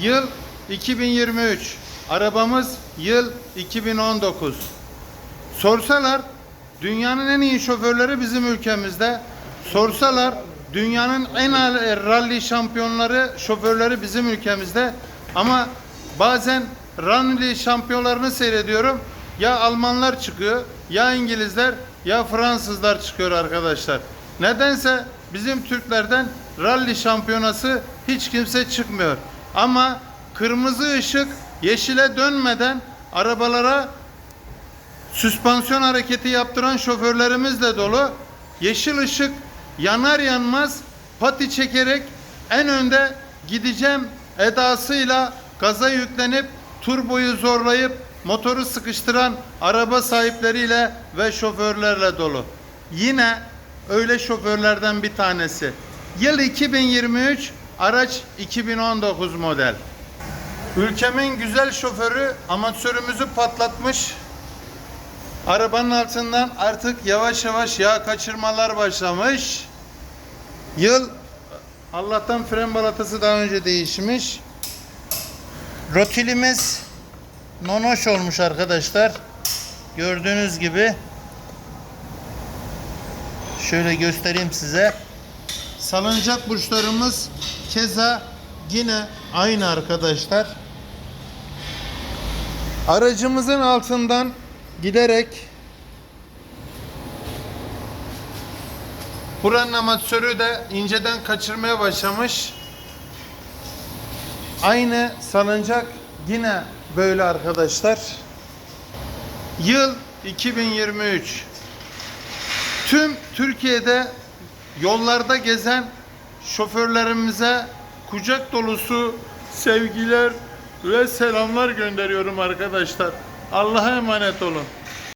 Yıl 2023. Arabamız yıl 2019. Sorsalar dünyanın en iyi şoförleri bizim ülkemizde. Sorsalar dünyanın en al- rally şampiyonları, şoförleri bizim ülkemizde. Ama bazen rally şampiyonlarını seyrediyorum. Ya Almanlar çıkıyor, ya İngilizler, ya Fransızlar çıkıyor arkadaşlar. Nedense bizim Türklerden rally şampiyonası hiç kimse çıkmıyor. Ama kırmızı ışık yeşile dönmeden arabalara süspansiyon hareketi yaptıran şoförlerimiz de dolu. Yeşil ışık yanar yanmaz pati çekerek en önde gideceğim edasıyla gaza yüklenip turboyu zorlayıp motoru sıkıştıran araba sahipleriyle ve şoförlerle dolu. Yine öyle şoförlerden bir tanesi. Yıl 2023, araç 2019 model. Ülkemin güzel şoförü amatörümüzü patlatmış. Arabanın altından artık yavaş yavaş yağ kaçırmalar başlamış. Yıl Allah'tan fren balatası daha önce değişmiş. Rotilimiz nonoş olmuş arkadaşlar. Gördüğünüz gibi. Şöyle göstereyim size. Salıncak burçlarımız keza yine aynı arkadaşlar. Aracımızın altından giderek buranın amatörü de inceden kaçırmaya başlamış. Aynı salıncak yine böyle arkadaşlar. Yıl 2023. Tüm Türkiye'de yollarda gezen şoförlerimize kucak dolusu sevgiler ve selamlar gönderiyorum arkadaşlar. Allah'a emanet olun.